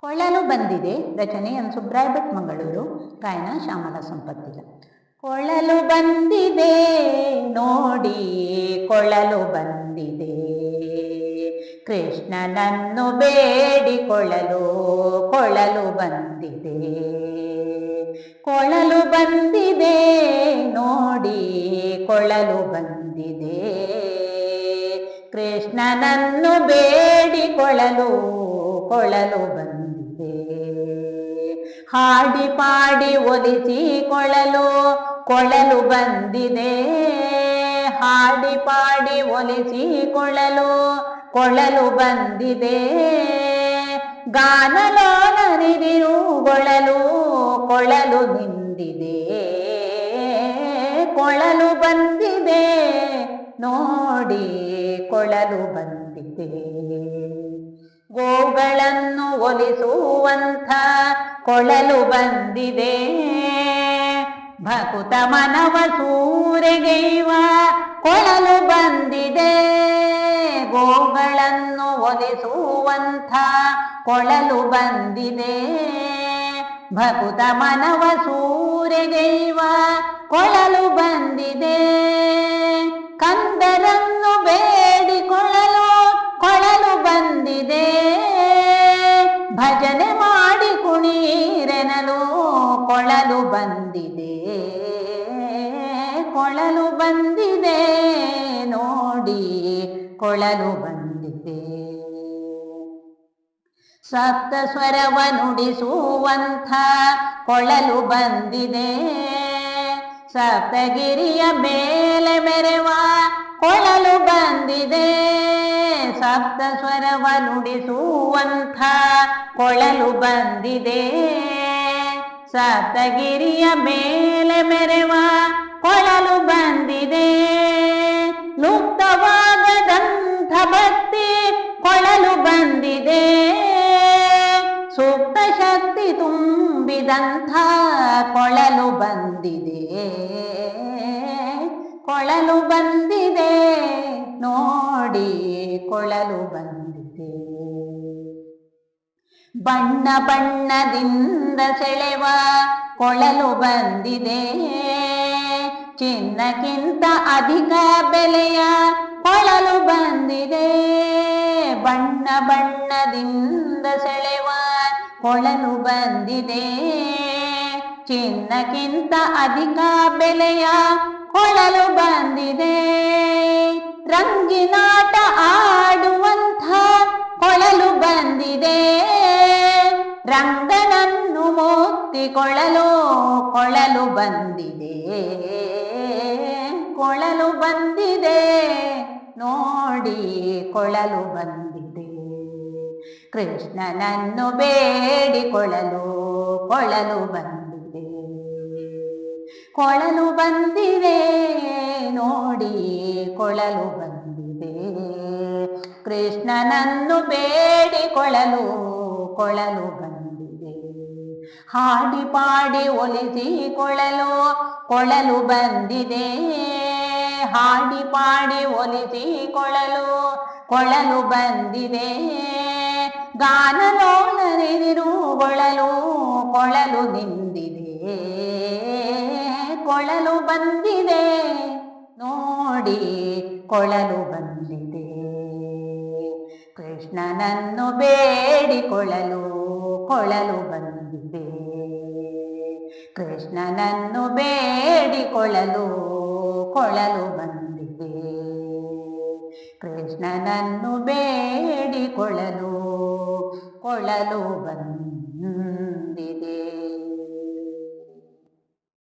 ಕೊಳಲು ಬಂದಿದೆ. ರಚನೆ ಎನ್ ಸುಬ್ರಾಯ ಭಟ್ ಮಂಗಳೂರು, ಗಾಯನ ಶ್ಯಾಮಲ ಸಂಪತ್ತಿಲ ಕೊಳಲು ಬಂದಿದೆ. ನೋಡಿ ಕೊಳಲು ಬಂದಿದೆ. ಕೃಷ್ಣನನ್ನು ಬೇಡಿಕೊಳ್ಳಲು ಕೊಳಲು ಬಂದಿದೆ. ಕೊಳಲು ಬಂದಿದೆ. ನೋಡಿ ಕೊಳಲು ಬಂದಿದೆ. ಕೃಷ್ಣನನ್ನು ಬೇಡಿಕೊಳ್ಳಲು ಕೊಳಲು ಬಂದಿದೆ. ಹಾಡಿ ಪಾಡಿ ಒಲಿಸಿ ಕೊಳಲು ಬಂದಿದೆ. ಹಾಡಿ ಪಾಡಿ ಒಲಿಸಿ ಕೊಳಲು ಬಂದಿದೆ. ಕೊಳಲು ಕೊಳಲು ನಿಂದಿದೆ. ಕೊಳಲು ಬಂದಿದೆ. ನೋಡಿ ಕೊಳಲು ಬಂದಿದೆ. ಗೋಗಳನ್ನು ಒಲಿಸುವಂಥ ಕೊಳಲು ಬಂದಿದೆ. ಭಕುತ ಮನವ ಸೂರೆಗೈವ ಕೊಳಲು ಬಂದಿದೆ. ಗೋಗಳನ್ನು ಒಲಿಸುವಂಥ ಕೊಳಲು ಬಂದಿದೆ. ಭಕುತ ಮನವ ಸೂರೆಗೈವ ಕೊಳಲು ಬಂದಿದೆ. ಭಜನೆ ಮಾಡಿ ಕುಣೀರೆನಲು ಕೊಳಲು ಬಂದಿದೆ. ಕೊಳಲು ಬಂದಿದೆ ನೋಡಿ, ಕೊಳಲು ಬಂದಿದೆ. ಸಪ್ತ ಸ್ವರವ ನುಡಿಸುವಂಥ ಕೊಳಲು ಬಂದಿದೆ. ಸಪ್ತಗಿರಿಯ ಮೇಲೆ ಮೆರೆವ ಕೊಳಲು ಬಂದಿದೆ. ಸಪ್ತ ಸ್ವರವ ನುಡಿಸುವಂಥ ಕೊಳಲು ಬಂದಿದೆ. ಸಪ್ತಗಿರಿಯ ಮೇಲೆ ಮೆರೆವ ಕೊಳಲು ಬಂದಿದೆ. ಲುಪ್ತವಾಗದಂಥ ಭಕ್ತಿ ಕೊಳಲು ಬಂದಿದೆ. ಸೂಕ್ತ ಶಕ್ತಿ ತುಂಬಿದಂಥ ಕೊಳಲು ಬಂದಿದೆ. ಕೊಳಲು ಬಂದಿದೆ ನೋಡಿ. ಕೊಳಲು ಬಂದಿದೆ ಬಣ್ಣ ಬಣ್ಣದಿಂದ ಸೆಳೆವ ಕೊಳಲು ಬಂದಿದೆ. ಚಿನ್ನಕ್ಕಿಂತ ಅಧಿಕ ಬೆಲೆಯ ಕೊಳಲು ಬಂದಿದೆ. ಬಣ್ಣ ಬಣ್ಣದಿಂದ ಸೆಳೆವ ಕೊಳಲು ಬಂದಿದೆ. ಚಿನ್ನಕ್ಕಿಂತ ಅಧಿಕ ಬೆಲೆಯ ಕೊಳಲು ಬಂದಿದೆ. ರಂಗಿನಾಟ ಆಡುವಂಥ ಕೊಳಲು ಬಂದಿದೆ. ರಂಗನನ್ನು ಮುಕ್ತಿಕೊಳ್ಳಲು ಕೊಳಲು ಬಂದಿದೆ. ಕೊಳಲು ಬಂದಿದೆ. ನೋಡಿ ಕೊಳಲು ಬಂದಿದೆ. ಕೃಷ್ಣನನ್ನು ಬೇಡಿಕೊಳ್ಳಲು ಕೊಳಲು ಬಂದಿದೆ. ಕೊಳಲು ಬಂದಿದೆ. ನೋಡಿ ಕೊಳಲು ಬಂದಿದೆ ಕೃಷ್ಣನನ್ನು ಬೇಡಿಕೊಳ್ಳಲು ಕೊಳಲು ಬಂದಿದೆ ಹಾಡಿ ಪಾಡಿ ಒಲಿಸಿಕೊಳ್ಳಲು ಕೊಳಲು ಬಂದಿದೆ ಹಾಡಿ ಪಾಡಿ ಒಲಿಸಿಕೊಳ್ಳಲು ಕೊಳಲು ಬಂದಿದೆ ಗಾನಲೋಲರಿರುಗೊಳಲು ಕೊಳಲು ನಿಂದಿದೆ. ಕೊಳಲು ಬಂದಿದೆ. ನೋಡಿ. ಕೊಳಲು ಬಂದಿದೆ. ಕೃಷ್ಣನನ್ನು ಬೇಡಿಕೊಳ್ಳಲು ಕೊಳಲು ಬಂದಿದೆ. ಕೃಷ್ಣನನ್ನು ಬೇಡಿಕೊಳ್ಳಲು ಕೊಳಲು ಬಂದಿದೆ. ಕೃಷ್ಣನನ್ನು ಬೇಡಿಕೊಳ್ಳಲು ಕೊಳಲು ಬಂದಿದೆ.